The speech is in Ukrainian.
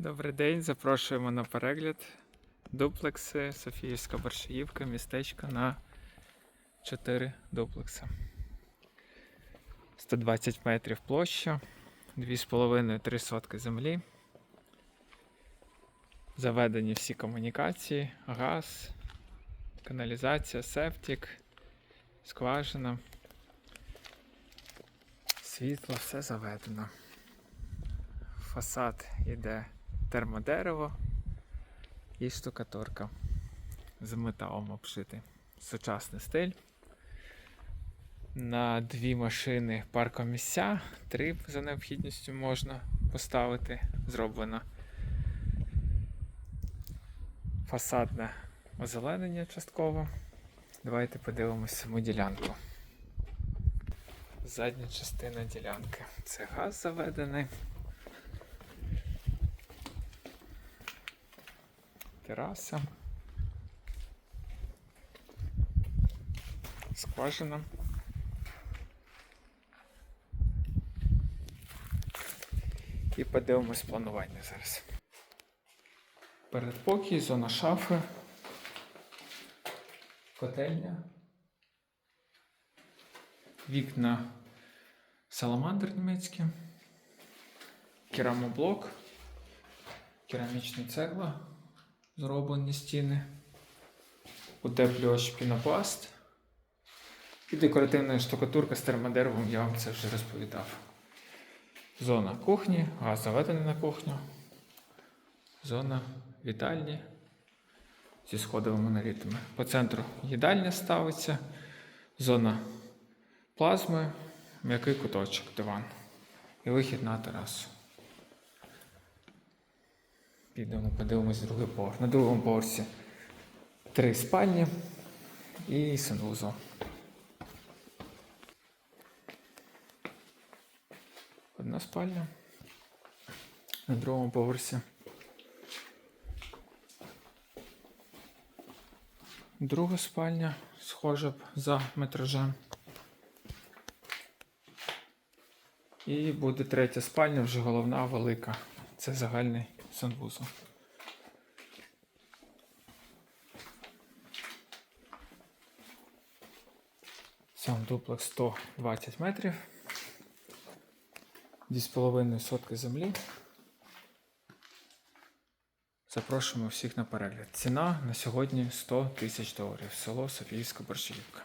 Добрий день, запрошуємо на перегляд. Дуплекси, Софіївська Боршаївка, містечко на 4 дуплекси. 120 метрів площа, 2,5-3 сотки землі. Заведені всі комунікації, газ, каналізація, септик, скважина, світло, все заведено. Фасад іде термодерево і штукатурка з металом обшитий. Сучасний стиль. На дві машини паркомісця, три за необхідністю можна поставити. Зроблено фасадне озеленення частково. Давайте подивимось саму ділянку. Задня частина ділянки. Це газ заведений. Тераса. Скважина. І подивимось планування зараз. Передпокій, зона шафи, котельня, вікна саламандр німецькі, керамоблок, керамічна цегла зроблені стіни, утеплювач пінопласт і декоративна штукатурка з термодеревом, я вам це вже розповідав. Зона кухні, газ заведений на кухню. Зона вітальні зі сходовими монолітами. По центру їдальня ставиться, зона плазми, м'який куточок, диван. І вихід на терасу. Підемо, подивимось другий поверх. На другому поверсі три спальні і санвузол. Одна спальня. На другому поверсі. Друга спальня, схожа б за метражем. І буде третя спальня, вже головна велика. Це загальний санвузол. Сам дуплекс 120 метрів. 2,5 сотки землі. Запрошуємо всіх на перегляд. Ціна на сьогодні 100 тисяч доларів. Село Софіївська Борщівка.